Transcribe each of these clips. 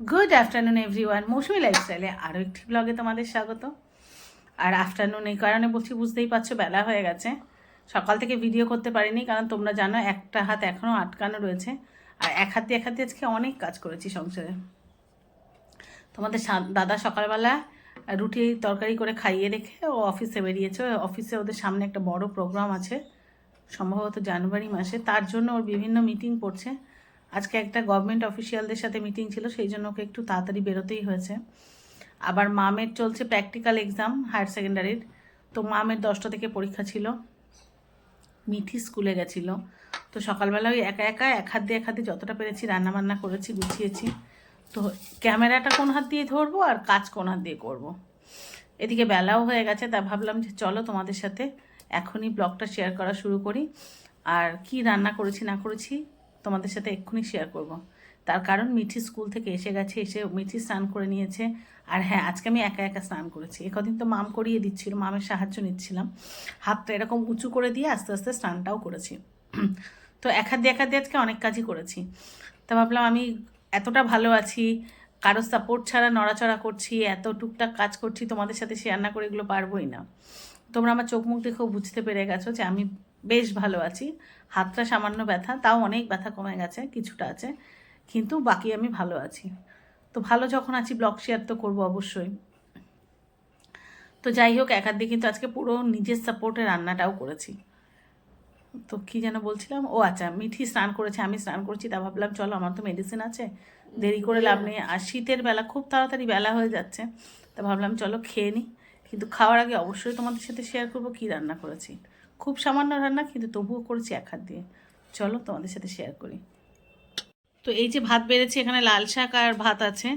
Good afternoon everyone মৌসুমি লাইফস্টাইলে আরও একটি ব্লগে তোমাদের স্বাগত। আর আফটারনুন এই কারণে বলছি, বুঝতেই পারছ, বেলা হয়ে গেছে। সকাল থেকে ভিডিও করতে পারিনি, কারণ তোমরা জানো একটা হাত এখনও আটকানো রয়েছে। আর এক হাতে এক হাতে আজকে অনেক কাজ করেছি সংসারে। তোমাদের দাদা সকালবেলা রুটি তরকারি করে খাইয়ে রেখে ও অফিসে বেরিয়েছে। অফিসে ওদের সামনে একটা বড় প্রোগ্রাম আছে, সম্ভবত জানুয়ারি মাসে। তার জন্য ওর বিভিন্ন মিটিং পড়ছে আজকে একটা গভর্নমেন্ট অফিসিয়ালদের সাথে মিটিং ছিল, সেই জন্য ওকে একটু তাড়াতাড়ি বেরোতেই হয়েছে। আবার মামের চলছে প্র্যাকটিক্যাল এক্সাম হায়ার সেকেন্ডারির তো মামের দশটা থেকে পরীক্ষা ছিল। মিঠি স্কুলে গেছিল। তো সকালবেলা ওই একা একা, এক হাত দিয়ে এক হাত যতটা পেরেছি রান্নাবান্না করেছি, গুছিয়েছি। তো ক্যামেরাটা কোন হাত দিয়ে ধরবো আর কাজ কোন হাত দিয়ে করব। এদিকে বেলাও হয়ে গেছে, তা ভাবলাম যে চলো তোমাদের সাথে এখনই ব্লগটা শেয়ার করা শুরু করি। আর কি রান্না করেছি না করেছি তোমাদের সাথে এক্ষুনি শেয়ার করব। তার কারণ মিঠি স্কুল থেকে এসে গেছে, এসে মিঠি স্নান করে নিয়েছে। আর হ্যাঁ আজকে আমি একা একা স্নান করেছি। একদিন তো মাম করিয়ে দিচ্ছিল, মামের সাহায্য নিচ্ছিলাম। হাতটা এরকম উঁচু করে দিয়ে আস্তে আস্তে স্নানটাও করেছি। তো এক হাত দিয়ে এক হাত দিয়ে আজকে অনেক কাজই করেছি। তা ভাবলাম আমি এতটা ভালো আছি, কারও সাপোর্ট ছাড়া নড়াচড়া করছি, এত টুকটাক কাজ করছি, তোমাদের সাথে শেয়ার না করে এগুলো পারবোই না। তোমরা আমার চোখ মুখ দেখেও বুঝতে পেরে গেছো যে আমি বেশ ভালো আছি। হাতটা সামান্য ব্যথা, তাও অনেক ব্যথা কমে গেছে, কিছুটা আছে, কিন্তু বাকি আমি ভালো আছি। তো ভালো যখন আছি, ব্লগ শেয়ার তো করব অবশ্যই। তো যাই হোক একার দিয়ে কিন্তু আজকে পুরো নিজের সাপোর্টে রান্নাটাও করেছি। তো কি যেন বলছিলাম? ও আচ্ছা মিঠি স্নান করেছে, আমি স্নান করছি, তা ভাবলাম চলো, আমার তো মেডিসিন আছে। দেরি করে লাভ নেই। আর শীতের বেলা খুব তাড়াতাড়ি বেলা হয়ে যাচ্ছে, তা ভাবলাম চলো খেয়ে নিই কিন্তু খাওয়ার আগে অবশ্যই তোমাদের সাথে শেয়ার করব কী রান্না করেছি। খুব সামান্য রান্না কিন্তু তবুও করেছি এক হাত দিয়ে। চলো তোমাদের সাথে শেয়ার করি। তো এই যে ভাত বেড়েছি এখানে লাল শাক আর ভাত আছে।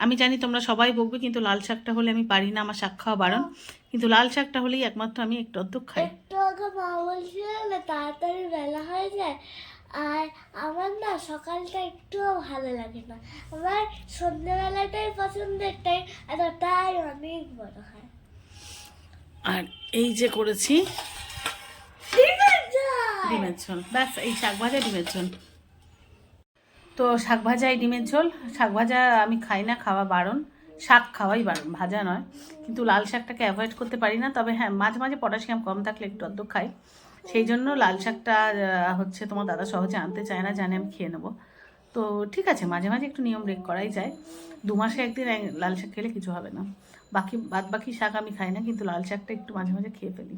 আমি জানি তোমরা সবাই বকবে কিন্তু লাল শাকটা হলে আমি পারি না আমার শাক খাওয়া বারণ। কিন্তু লাল শাকটা হলেই একমাত্র আমি একটু অর্ধেক খাই। তাড়াতাড়ি বেলা হয়ে যায়। আর আমার না সকালটা একটুও ভালো লাগে না। আমার সন্ধ্যেবেলাটাই পছন্দের টাইম আর তাই অনেক বড় হয়। আর এই যে করেছি। ডিমের ঝোল। ব্যাস, এই শাক ভাজা, ডিমের ঝোল। তো শাক ভাজা এই ডিমের ঝোল। শাক ভাজা আমি খাই না, খাওয়া বারণ। শাক খাওয়াই বারণ, ভাজা নয়। কিন্তু লাল শাকটাকে অ্যাভয়েড করতে পারি না। তবে হ্যাঁ মাঝে মাঝে পটাশিয়াম কম থাকলে একটু অর্ধ খাই। সেই জন্য লাল শাকটা হচ্ছে তোমার দাদা সহজে আনতে চায় না, জানে আমি খেয়ে নেব। তো ঠিক আছে, মাঝে মাঝে একটু নিয়ম ব্রেক করাই যায়। দু মাসে একদিন লাল শাক খেলে কিছু হবে না। বাকি বাদ বাকি শাক আমি খাই না, কিন্তু লাল শাকটা একটু মাঝে মাঝে খেয়ে ফেলি।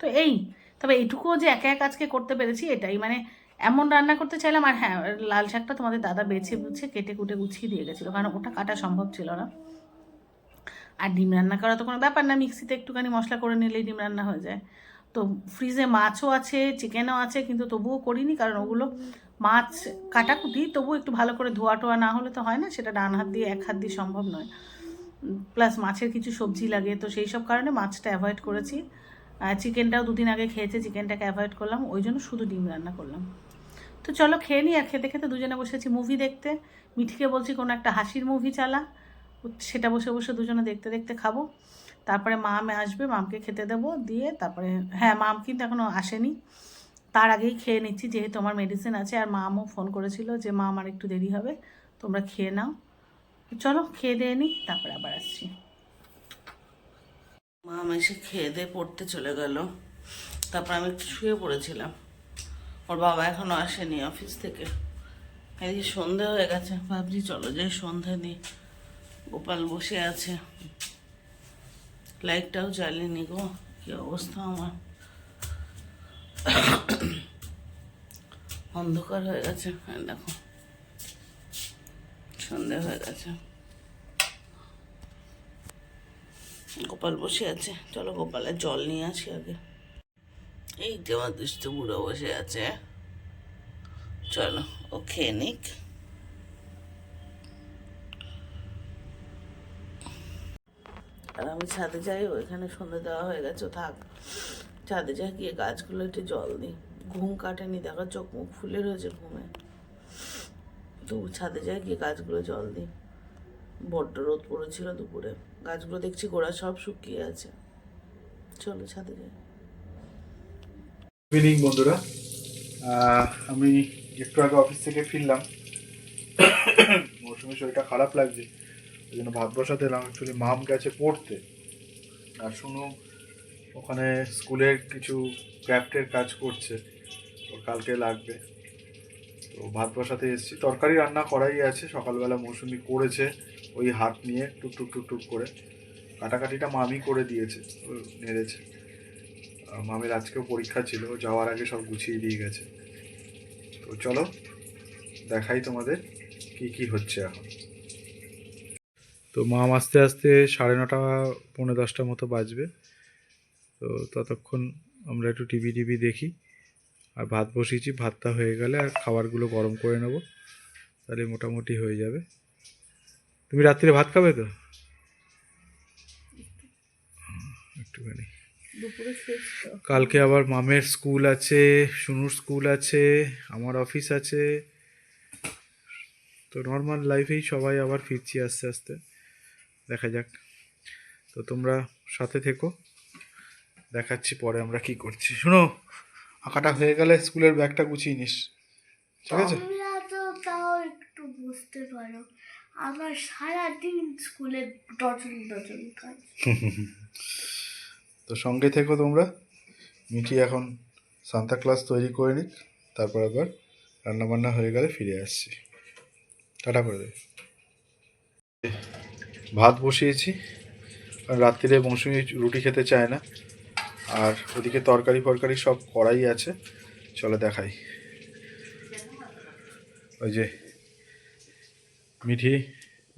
তো এই তবে এইটুকুও যে একা একা আজকে করতে পেরেছি এটাই। মানে এমন রান্না করতে চাইলাম, আর হ্যাঁ লাল শাকটা তোমাদের দাদা বেছে বুঝে কেটে কুটে গুছিয়ে দিয়ে গেছিল, কারণ ওটা কাটা সম্ভব ছিল না। আর ডিম রান্না করা তো কোনো ব্যাপার না, মিক্সিতে একটুখানি মশলা করে নিলেই ডিম রান্না হয়ে যায়। তো ফ্রিজে মাছও আছে, চিকেনও আছে, কিন্তু তবুও করিনি, কারণ ওগুলো মাছ কাটাকুটি তবুও একটু ভালো করে ধোয়া টোয়া না হলে তো হয় না, সেটা ডান হাত দিয়ে, এক হাত দিয়ে সম্ভব নয়। প্লাস মাছের কিছু সবজি লাগে, তো সেই সব কারণে মাছটা অ্যাভয়েড করেছি। চিকেনটাও দুদিন আগে খেয়েছে, চিকেনটাকে অ্যাভয়েড করলাম, ওই জন্য শুধু ডিম রান্না করলাম। তো চলো খেয়ে নিই আর খেতে খেতে দুজনে বসেছি মুভি দেখতে। মিঠিকে বলছি কোনো একটা হাসির মুভি চালা, সেটা বসে বসে দুজনে দেখতে দেখতে খাব। তারপরে মামে আসবে, মামকে খেতে দেবো, দিয়ে তারপরে হ্যাঁ মাম কিন্তু এখনও আসেনি। তার আগেই খেয়ে নিচ্ছি, যেহেতু আমার মেডিসিন আছে, আর মামও ফোন করেছিল যে মা আমার একটু দেরি হবে, তোমরা খেয়ে নাও। চলো, খেয়ে দিয়ে নিই, তারপরে আবার আসছি। মা এসে খেয়ে দিয়ে পড়তে চলে গেল। তারপর আমি একটু শুয়ে পড়েছিলাম। ওর বাবা এখনও আসেনি অফিস থেকে। এদিকে সন্ধে হয়ে গেছে। ভাবছি চলো যে সন্ধে দিই গোপাল বসে আছে। লাইটটাও জ্বালিনি গো, কি অবস্থা আমার। অন্ধকার হয়ে গেছে। দেখো। সন্ধে হয়ে গেছে। গোপাল বসে আছে। চলো গোপালের জল নিয়ে আসি আগে। এই যে আমার দুষ্ট বুড়ো বসে আছে। চলো, ও খেয়ে নিক। আর আমি ছাদে যাই, ওইখানে সন্ধে দেওয়া হয়ে গেছে, থাক। ছাদে যাই, গিয়ে গাছগুলো একটু জল দিই। ঘুম কাটেনি, দেখো চোখ মুখ ফুলে রয়েছে ঘুমে। তো ছাদে যাই, গিয়ে গাছগুলো জল দিই। বড্ড রোদ পড়েছিল দুপুরে। গাছগুলো দেখছি গোড়া সব শুকিয়ে আছে। চলো ছাদে যাই। ইভিনিং বন্ধুরা। আমি একটু আগে অফিস থেকে ফিরলাম। মৌসুমি শরীরটা খারাপ লাগছে, ওই জন্য ভাত বসাতে এলাম অ্যাকচুয়ালি মাম গেছে পড়তে। আর শুনো ওখানে স্কুলের কিছু ক্রাফটের কাজ করছে ওর কালকে লাগবে। তো ভাত বসাতে এসেছি। তরকারি রান্না করাই আছে, সকালবেলা মৌসুমি করেছে। ওই হাত নিয়ে টুক টুক টুক টুক করে কাটাকাটিটা মামি করে দিয়েছে নেড়েছে মামের আজকেও পরীক্ষা ছিল যাওয়ার আগে সব গুছিয়ে দিয়ে গেছে। তো চলো, দেখাই তোমাদের কি কি হচ্ছে এখন। তো মাম আস্তে আস্তে সাড়ে নটা, পৌনে দশটার মতো বাজবে। তো ততক্ষণ আমরা একটু টিভি টিভি দেখি। আর ভাত বসিয়েছি, ভাতটা হয়ে গেলে আর খাবারগুলো গরম করে নেব। তাহলে মোটামুটি হয়ে যাবে। তুমি রাত্রিরে ভাত খাবে তো? একটুখানি। কালকে আবার মামের স্কুল আছে সুনুর স্কুল আছে আমার অফিস আছে। তো নর্মাল লাইফেই সবাই আবার ফিরছি আস্তে আস্তে। দেখা যাক। তো তোমরা সাথে থেকো। দেখাচ্ছি পরে আমরা কি করছি। শোনো আঁকাটা হয়ে গেলে স্কুলের ব্যাগটা গুছিয়ে নিস। ঠিক আছে? তো তাও একটু বুঝতে পারো। আমার সারাদিন স্কুলে ডজন ডজন কাজ। তো সঙ্গে থেকো তোমরা। মিঠি এখন সান্তা ক্লাস তৈরি করে নিক, তারপর আবার রান্নাবান্না হয়ে গেলে ফিরে আসছি। টাটা করে ভাত বসিয়েছি আর রাত্রিরে মৌসুমি রুটি খেতে চায় না। আর ওদিকে তরকারি ফরকারি সব করাই আছে, চলো দেখাই। ওই যে মিঠি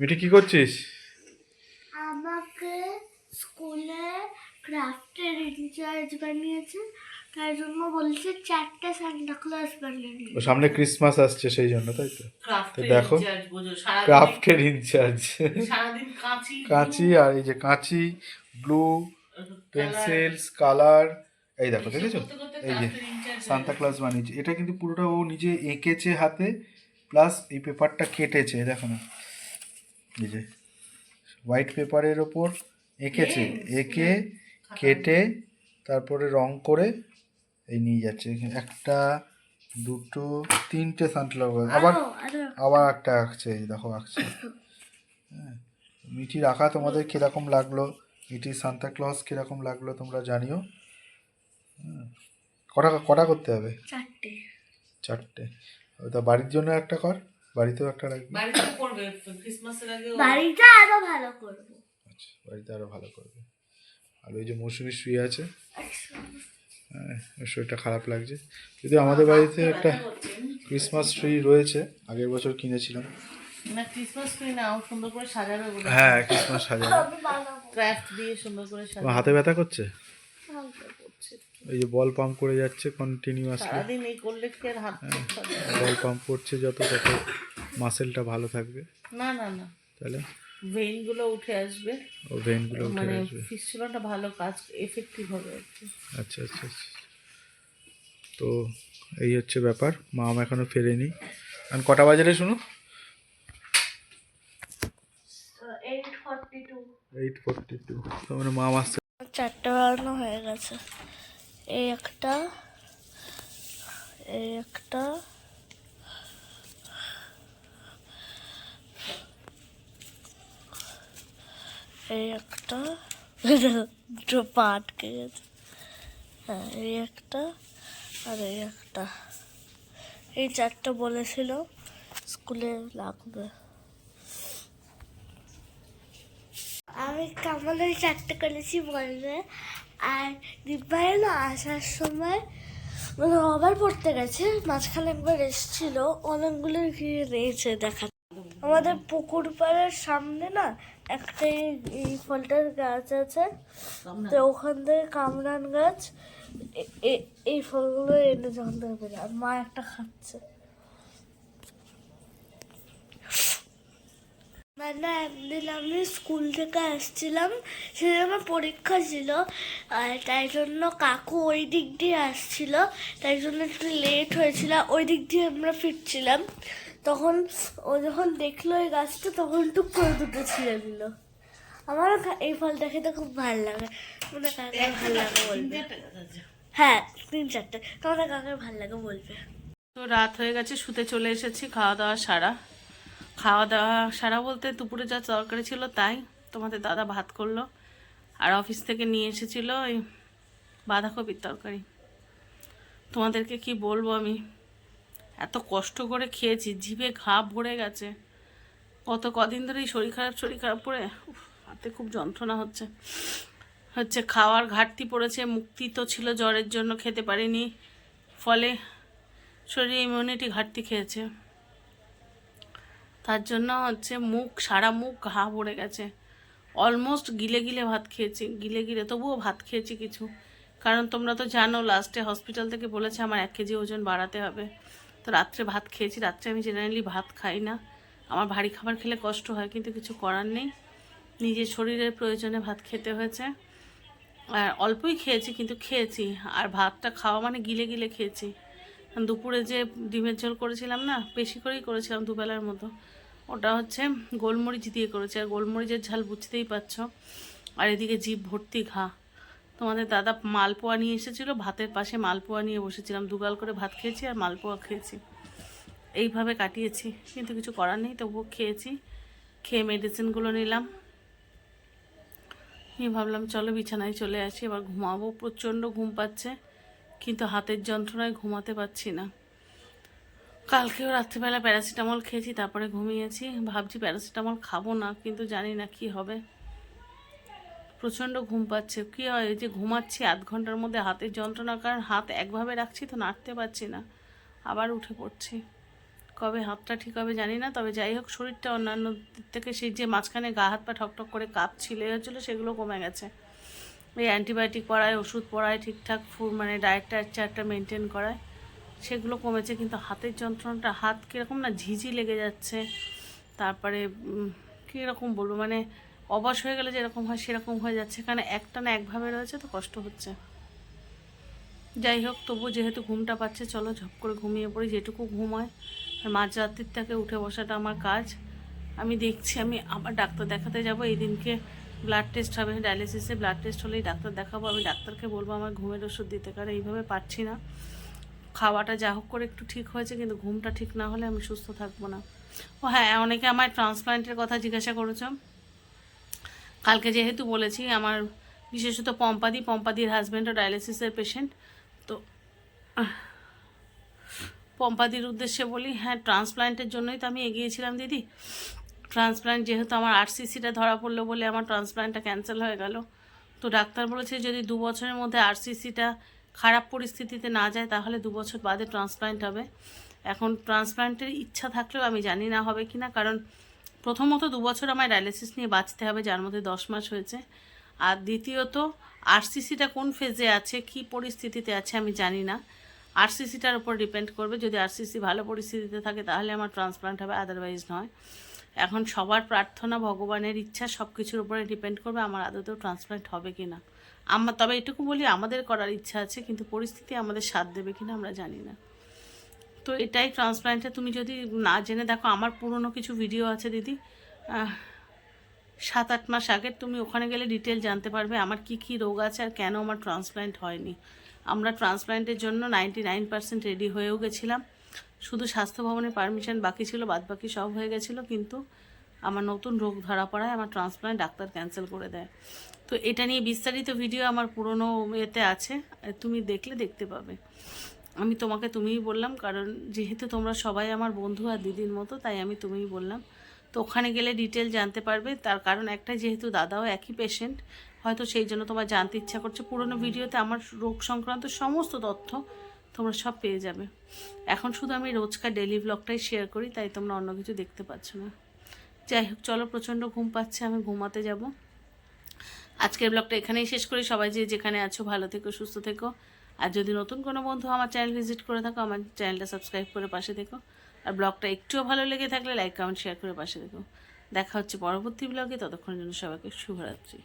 মিঠি কি করছিস? আমাকে স্কুলে ক্রাফটের ইনচার্জ বানিয়েছে তার জন্য বলছে চারটে সান্টা ক্লজ বানিয়ে ও সামনে ক্রিসমাস আসছে সেই জন্য তাই তো? ক্রাফটের দেখো। ইনচার্জ বোঝো ক্রাফটের ইনচার্জ সারাদিন কাঁচি কাঁচি আর এই যে কাঁচি ব্লু পেন্সিলস কালার এই দেখো দেখেছ? এই যে সান্তা ক্লাস বানিয়েছে। এটা কিন্তু পুরোটা ও নিজে এঁকেছে হাতে প্লাস এই পেপারটা কেটেছে দেখো না। এই যে হোয়াইট পেপারের ওপর এঁকেছে এঁকে কেটে তারপরে রং করে এই নিয়ে যাচ্ছে। একটা দুটো তিনটে সান্তা ক্লাস আবার আবার একটা আঁকছে দেখো আঁকছে। হ্যাঁ মিঠির আঁকা তোমাদের কীরকম লাগল? মিঠির সান্তা ক্লজ কীরকম লাগল তোমরা জানিও। হুম। কটা কটা করতে হবে? চারটে। চারটে। তা বাড়ির জন্য একটা কর বাড়িতেও একটা রাখবি। বাড়িতে করবে ক্রিসমাসের আগে বাড়িটা আরও ভালো করব। আচ্ছা বাড়িতে আরও ভালো করবে। আর ওই যে মৌসুমি শুয়ে আছে। হ্যাঁ শরীরটা খারাপ লাগছে। যদি আমাদের বাড়িতে একটা ক্রিসমাস ট্রি রয়েছে আগের বছর কিনেছিলাম। ক্রিসমাস ট্রি না সুন্দর করে সাজাবে হ্যাঁ ক্রিসমাস সাজানো আমি বানাবো। ক্রাফট দিয়ে সুন্দর করে তোমার সাজাবে। হাতে ব্যথা করছে? এই যে বল পাম্প করে যাচ্ছে কন্টিনিউয়াসলি সারাদিন এই করলে কি আর হাত। বল পাম্প করছে যত তত মাসেলটা ভালো থাকবে। না না না। তাহলে? ভেইনগুলো উঠে আসবে। ও ভেনগুলো উঠে মানে আসবে। ফিস্টুলাটা ভালো কাজ এফেক্টিভ হবে আর কি। আচ্ছা আচ্ছা আচ্ছা। তো এই হচ্ছে ব্যাপার মা মাম এখনও ফেরেনি। আর কটা বাজে রে শুনো? Eight forty two eight forty two তার মানে মাম আসছে চারটে বানানো হয়ে গেছে। এই একটা এই একটা এই একটা, দুটো পা গেছে। হ্যাঁ এই একটা আর এই একটা। এই চারটা বলেছিল স্কুলে লাগবে। আমি কামালের চারটে করেছি বলবে। আর দিব্যাই না আসার সময় মানে আবার পড়তে গেছে মাঝখানে একবার এসেছিল অনেকগুলো কি রয়েছে দেখা আমাদের পুকুর পাড়ের সামনে না একটা এই- ফলটার গাছ আছে তো ওখান থেকে কামরান গাছ এই ফলগুলো এনে যখন আর মা একটা খাচ্ছে। মানে একদিন আমি স্কুল থেকে আসছিলাম সেদিন আমার পরীক্ষা ছিল আর তাই জন্য কাকু ওই দিক দিয়ে আসছিল তাই জন্য একটু লেট হয়েছিল ওই দিক দিয়ে আমরা ফিরছিলাম। তখন ও যখন দেখল এই গাছটা তখন টুক করে দুটো ছিঁড়ে দিল। আমারও খা- এই ফলটা খেতে খুব ভালো লাগে। মানে কাকে ভালো লাগে বলবে। হ্যাঁ তিন চারটে। তোমাদের কাকে ভালো লাগে বলবে? তো রাত হয়ে গেছে শুতে চলে এসেছি খাওয়া দাওয়া সারা। খাওয়া দাওয়া সারা বলতে দুপুরে যা তরকারি ছিল তাই তোমাদের দাদা ভাত করল। আর অফিস থেকে নিয়ে এসেছিল ওই বাঁধাকপির তরকারি। তোমাদেরকে কি বলব আমি? এত কষ্ট করে খেয়েছি, জিভে ঘা ভরে গেছে। কত কদিন ধরেই শরীর খারাপ শরীর খারাপ করে হাতে খুব যন্ত্রণা হচ্ছে। হচ্ছে খাওয়ার ঘাটতি পড়েছে, মুক্তি তো ছিল জ্বরের জন্য, খেতে পারিনি। ফলে শরীরে ইমিউনিটি ঘাটতি খেয়েছে। তার জন্য হচ্ছে মুখ, সারা মুখ ঘা ভরে গেছে। অলমোস্ট গিলে গিলে ভাত খেয়েছি, গিলে গিলে তবুও ভাত খেয়েছি কিছু। কারণ তোমরা তো জানো লাস্টে হসপিটাল থেকে বলেছে আমার এক কেজি ওজন বাড়াতে হবে। তো রাত্রে ভাত খেয়েছি, রাত্রে আমি জেনারেলি ভাত খাই না। আমার ভারী খাবার খেলে কষ্ট হয়, কিন্তু কিছু করার নেই। নিজের শরীরের প্রয়োজনে ভাত খেতে হয়েছে। আর অল্পই খেয়েছি, কিন্তু খেয়েছি। আর ভাতটা খাওয়া মানে গিলে গিলে খেয়েছি। দুপুরে যে ডিমের ঝোল করেছিলাম না, বেশি করেই করেছিলাম দুবেলার মতো। ওটা হচ্ছে গোলমরিচ দিয়ে করেছি। আর গোলমরিচের ঝাল বুঝতেই পারছ। আর এদিকে জিভ ভর্তি ঘা। তোমাদের দাদা মালপোয়া নিয়ে এসেছিল, ভাতের পাশে মালপোয়া নিয়ে বসেছিলাম। দুগাল করে ভাত খেয়েছি আর মালপোয়া খেয়েছি। এইভাবে কাটিয়েছি, কিন্তু কিছু করার নেই, তবুও খেয়েছি। খেয়ে মেডিসিনগুলো নিলাম। নিয়ে ভাবলাম, চলো বিছানায় চলে আসি। এবার ঘুমাবো, প্রচণ্ড ঘুম পাচ্ছে। কিন্তু হাতের যন্ত্রণায় ঘুমাতে পারছি না। কালকেও রাত্রিবেলা প্যারাসিটামল খেয়েছি, তারপরে ঘুমিয়েছি। ভাবছি প্যারাসিটামল খাব না, কিন্তু জানি না কি হবে। প্রচণ্ড ঘুম পাচ্ছে। কী হয় যে ঘুমাচ্ছি আধ ঘণ্টার মধ্যে হাতের যন্ত্রণা কারণ হাত একভাবে রাখছি তো নাড়তে পারছি না, আবার উঠে পড়ছি। কবে হাতটা ঠিক হবে জানি না, তবে যাই হোক শরীরটা অন্যান্য দিক থেকে সেই যে মাঝখানে গা হাত পা ঠকঠক করে কাপ ছিলে হচ্ছিল, সেগুলো কমে গেছে। এই অ্যান্টিবায়োটিক পড়ায়, ওষুধ পড়ায়, ঠিকঠাক ফুড মানে ডায়েট টায়েট চারটা মেনটেন করায়। সেগুলো কমেছে কিন্তু হাতের যন্ত্রণাটা, হাত কীরকম না ঝিঝি লেগে যাচ্ছে। তারপরে কীরকম বলব? মানে অবাস হয়ে গেলে যেরকম হয় সেরকম হয়ে যাচ্ছে। কারণ একটা না একভাবে রয়েছে তো কষ্ট হচ্ছে। যাই হোক তবু যেহেতু ঘুমটা পাচ্ছে, চলো ঝপ করে ঘুমিয়ে পড়ি। যেটুকু ঘুম হয়, আর মাঝরাত্রির থেকে উঠে বসাটা আমার কাজ। আমি দেখছি, আমি আবার ডাক্তার দেখাতে যাব। এই দিনকে ব্লাড টেস্ট হবে ডায়ালিসিসে ব্লাড টেস্ট হলেই ডাক্তার দেখাবো, আমি ডাক্তারকে বলব আমার ঘুমের ওষুধ দিতে, কারণ এইভাবে পারছি না। খাওয়াটা যা হোক করে একটু ঠিক হয়েছে, কিন্তু ঘুমটা ঠিক না হলে আমি সুস্থ থাকব না। ও হ্যাঁ অনেকে আমার ট্রান্সপ্লান্টের কথা জিজ্ঞাসা করেছ। কালকে যেহেতু বলেছি, আমার বিশেষত পম্পাদি, পম্পাদির হাজব্যান্ডও ডায়ালিসিসের পেশেন্ট তো পম্পাদির উদ্দেশ্যে বলি হ্যাঁ ট্রান্সপ্লান্টের জন্যই তো আমি এগিয়েছিলাম, দিদি। ট্রান্সপ্লান্ট যেহেতু আমার আরসিসিটা ধরা পড়ল বলে আমার ট্রান্সপ্লান্টটা ক্যান্সেল হয়ে গেল। তো ডাক্তার বলেছে যদি দু বছরের মধ্যে আরসিসিটা খারাপ পরিস্থিতিতে না যায়, তাহলে দু বছর বাদে ট্রান্সপ্লান্ট হবে। এখন ট্রান্সপ্লান্টের ইচ্ছা থাকলেও আমি জানি না হবে কি না কারণ প্রথমত দু বছর আমায় ডায়ালিসিস নিয়ে বাঁচতে হবে, যার মধ্যে দশ মাস হয়েছে। আর দ্বিতীয়ত আরসিসিটা কোন ফেজে আছে, কি পরিস্থিতিতে আছে আমি জানি না। আরসিসিটার উপর ডিপেন্ড করবে। যদি আরসিসি ভালো পরিস্থিতিতে থাকে, তাহলে আমার ট্রান্সপ্লান্ট হবে আদারওয়াইজ নয়। এখন সবার প্রার্থনা, ভগবানের ইচ্ছা সব কিছুর উপরে ডিপেন্ড করবে আমার আদতেও ট্রান্সপ্লান্ট হবে কি না আমার তবে এটুকু বলি, আমাদের করার ইচ্ছা আছে, কিন্তু পরিস্থিতি আমাদের সাথ দেবে কি না আমরা জানি না। তো এটাই ট্রান্সপ্লান্টে তুমি যদি না জেনে দেখো, আমার পুরনো কিছু ভিডিও আছে দিদি। সাত আট মাস আগে তুমি ওখানে গেলে ডিটেল জানতে পারবে আমার কি কি রোগ আছে আর কেন আমার ট্রান্সপ্লান্ট হয়নি। আমরা ট্রান্সপ্লান্টের জন্য নাইনটি নাইন পার্সেন্ট রেডি হয়েও গেছিলাম। শুধু স্বাস্থ্য ভবনের পারমিশন বাকি ছিল বাদ বাকি সব হয়ে গেছিল, কিন্তু আমার নতুন রোগ ধরা পড়ায় আমার ট্রান্সপ্লান্ট ডাক্তার ক্যান্সেল করে দেয়। তো এটা নিয়ে বিস্তারিত ভিডিও আমার পুরনো এতে আছে, তুমি দেখলে দেখতে পাবে। আমি তোমাকে তুমিই বললাম, কারণ যেহেতু তোমরা সবাই আমার বন্ধু আর দিদির মতো, তাই আমি তুমিই বললাম। তো ওখানে গেলে ডিটেল জানতে পারবে, তার কারণ একটা যেহেতু দাদাও একই পেশেন্ট হয়তো সেই জন্য তোমার জানতে ইচ্ছা করছে। পুরনো ভিডিওতে আমার রোগ সংক্রান্ত সমস্ত তথ্য তোমরা সব পেয়ে যাবে। এখন শুধু আমি রোজকার ডেলি ব্লগটাই শেয়ার করি, তাই তোমরা অন্য কিছু দেখতে পাচ্ছ না। যাই হোক, চলো প্রচণ্ড ঘুম পাচ্ছে, আমি ঘুমাতে যাব। আজকের ব্লগটা এখানেই শেষ করি। সবাই যে যেখানে আছো, ভালো থেকো, সুস্থ থেকো। আর যদি নতুন কোনো বন্ধু আমার চ্যানেল ভিজিট করে থাকো, আমার চ্যানেলটা সাবস্ক্রাইব করে পাশে থেকো। আর ব্লগটা একটুও ভালো লেগে থাকলে লাইক কমেন্ট শেয়ার করে পাশে দেখো দেখা হচ্ছে পরবর্তী ব্লগে ততক্ষণের জন্য সবাইকে শুভরাত্রি।